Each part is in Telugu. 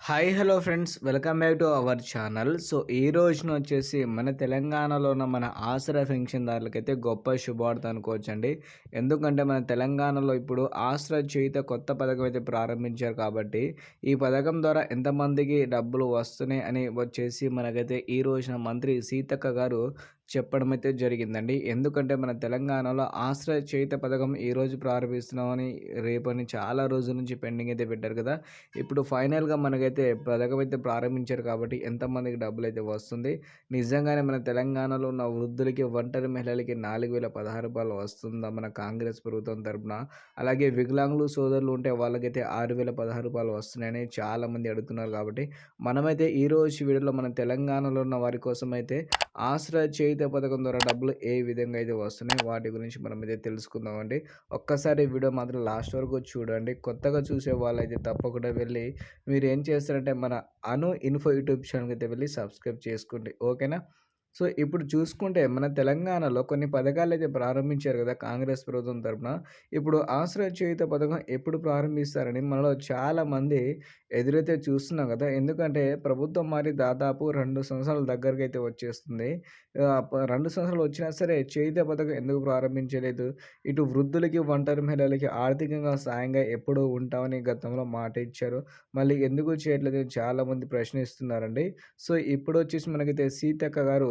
Hi hello friends welcome back to our channel so ఈ రోజున వచ్చేసి మన తెలంగాణలో ఉన్న మన ఆసరా పెన్షన్దారులకైతే గొప్ప శుభార్త అనుకోవచ్చండి. ఎందుకంటే మన తెలంగాణలో ఇప్పుడు ఆసరా చేయుత కొత్త పథకం అయితే ప్రారంభించారు కాబట్టి ఈ పథకం ద్వారా ఎంతమందికి డబ్బులు వస్తున్నాయి అని వచ్చేసి మనకైతే ఈ రోజున మంత్రి సీతక్క గారు చెప్పడం అయితే జరిగిందండి. ఎందుకంటే మన తెలంగాణలో ఆశ్రయ చేత పథకం ఈరోజు ప్రారంభిస్తున్నామని రేపని చాలా రోజుల నుంచి పెండింగ్ అయితే పెట్టారు కదా. ఇప్పుడు ఫైనల్గా మనకైతే పథకం అయితే ప్రారంభించారు కాబట్టి ఎంతమందికి డబ్బులు అయితే వస్తుంది. నిజంగానే మన తెలంగాణలో ఉన్న వృద్ధులకి ఒంటరి మహిళలకి నాలుగు వేల పదహారు రూపాయలు వస్తుందా మన కాంగ్రెస్ ప్రభుత్వం తరఫున అలాగే వికలాంగులు సోదరులు ఉంటే వాళ్ళకైతే ఆరు వేల పదహారు రూపాయలు వస్తున్నాయని చాలామంది అడుగుతున్నారు కాబట్టి మనమైతే ఈరోజు వీడియోలో మన తెలంగాణలో ఉన్న వారి కోసం అయితే ఆశ్రయ చేయుత పథకం ద్వారా డబ్బులు ఏ విధంగా అయితే వస్తున్నాయి వాటి గురించి మనం అయితే తెలుసుకుందామండి ఒక్కసారి వీడియో మాత్రం లాస్ట్ వరకు చూడండి. కొత్తగా చూసే వాళ్ళైతే తప్పకుండా వెళ్ళి మీరు ఏం చేస్తారంటే మన అను ఇన్ఫో యూట్యూబ్ ఛానల్కి అయితే వెళ్ళి సబ్స్క్రైబ్ చేసుకోండి. ఓకేనా? సో ఇప్పుడు చూసుకుంటే మన తెలంగాణలో కొన్ని పథకాలు అయితే ప్రారంభించారు కదా కాంగ్రెస్ ప్రభుత్వం తరఫున ఇప్పుడు ఆశ్రయ చేయుత పథకం ఎప్పుడు ప్రారంభిస్తారని మనలో చాలామంది ఎదురైతే చూస్తున్నాం కదా. ఎందుకంటే ప్రభుత్వం మరి దాదాపు రెండు సంవత్సరాల దగ్గరికి అయితే వచ్చేస్తుంది రెండు సంవత్సరాలు వచ్చినా సరే చేయుత పథకం ఎందుకు ప్రారంభించలేదు? ఇటు వృద్ధులకి ఒంటరి మహిళలకి ఆర్థికంగా సాయంగా ఎప్పుడు ఉంటామని గతంలో మాట ఇచ్చారు. మళ్ళీ ఎందుకు చేయట్లేదు చాలామంది ప్రశ్నిస్తున్నారండి. సో ఇప్పుడు వచ్చేసి మనకైతే సీతక్క గారు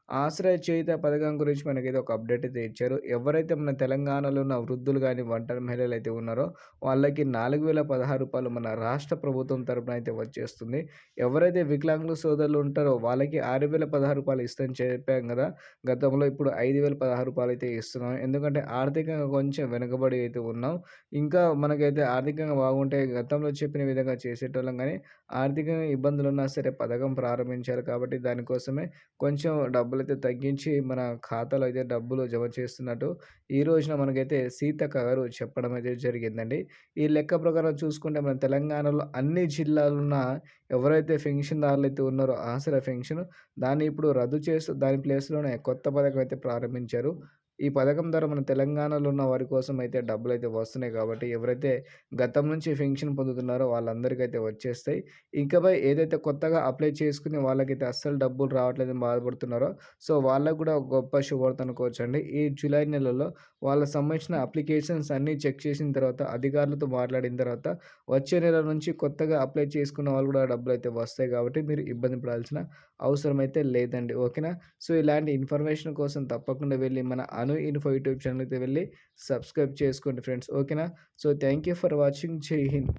ఆశ్రయ చేయుత పథకం గురించి మనకైతే ఒక అప్డేట్ అయితే ఇచ్చారు. ఎవరైతే మన తెలంగాణలో ఉన్న వృద్ధులు కానీ ఒంటరి మహిళలు అయితే ఉన్నారో వాళ్ళకి నాలుగు వేల పదహారు రూపాయలు మన రాష్ట్ర ప్రభుత్వం తరపున అయితే వచ్చేస్తుంది. ఎవరైతే వికలాంగుల సోదరులు ఉంటారో వాళ్ళకి ఆరు వేల పదహారు రూపాయలు ఇస్తామని చెప్పాం కదా. గతంలో ఇప్పుడు ఐదు వేల పదహారు రూపాయలు అయితే ఇస్తున్నాం. ఎందుకంటే ఆర్థికంగా కొంచెం వెనుకబడి అయితే ఉన్నాం. ఇంకా మనకైతే ఆర్థికంగా బాగుంటే గతంలో చెప్పిన విధంగా చేసేటోళ్ళం కానీ ఆర్థికంగా ఇబ్బందులు ఉన్నా సరే పథకం ప్రారంభించారు కాబట్టి దానికోసమే కొంచెం డబ్బులు అయితే తగ్గించి మన ఖాతాలో అయితే డబ్బులు జమ చేస్తున్నట్టు ఈ రోజున మనకైతే సీతక్క గారు చెప్పడం అయితే జరిగిందండి. ఈ లెక్క ప్రకారం చూసుకుంటే మన తెలంగాణలో అన్ని జిల్లాలున్న ఎవరైతే పెన్షన్దారులు అయితే ఉన్నారో ఆసరా పెన్షన్ దాన్ని ఇప్పుడు రద్దు చేస్తూ దాని ప్లేస్లోనే కొత్త పథకం అయితే ప్రారంభించారు. ఈ పథకం ద్వారా మన తెలంగాణలో ఉన్న వారి కోసం అయితే డబ్బులు అయితే వస్తున్నాయి కాబట్టి ఎవరైతే గతం నుంచి పెన్షన్ పొందుతున్నారో వాళ్ళందరికీ అయితే వచ్చేస్తాయి. ఇంకాపై ఏదైతే కొత్తగా అప్లై చేసుకుని వాళ్ళకైతే అస్సలు డబ్బులు రావట్లేదని బాధపడుతున్నారో సో వాళ్ళకు కూడా గొప్ప శుభార్త అనుకోవచ్చండి. ఈ జూలై నెలలో వాళ్ళకి సంబంధించిన అప్లికేషన్స్ అన్నీ చెక్ చేసిన తర్వాత అధికారులతో మాట్లాడిన తర్వాత వచ్చే నెల నుంచి కొత్తగా అప్లై చేసుకున్న వాళ్ళు కూడా డబ్బులు అయితే వస్తాయి కాబట్టి మీరు ఇబ్బంది పడాల్సిన అవసరం అయితే లేదండి. ఓకేనా? సో ఇలాంటి ఇన్ఫర్మేషన్ కోసం తప్పకుండా వెళ్ళి మన Anu Anu info YouTube channel అయితే వెళ్ళి సబ్స్క్రైబ్ చేసుకోండి ఫ్రెండ్స్ ఓకేనా so thank you for watching జై హింద్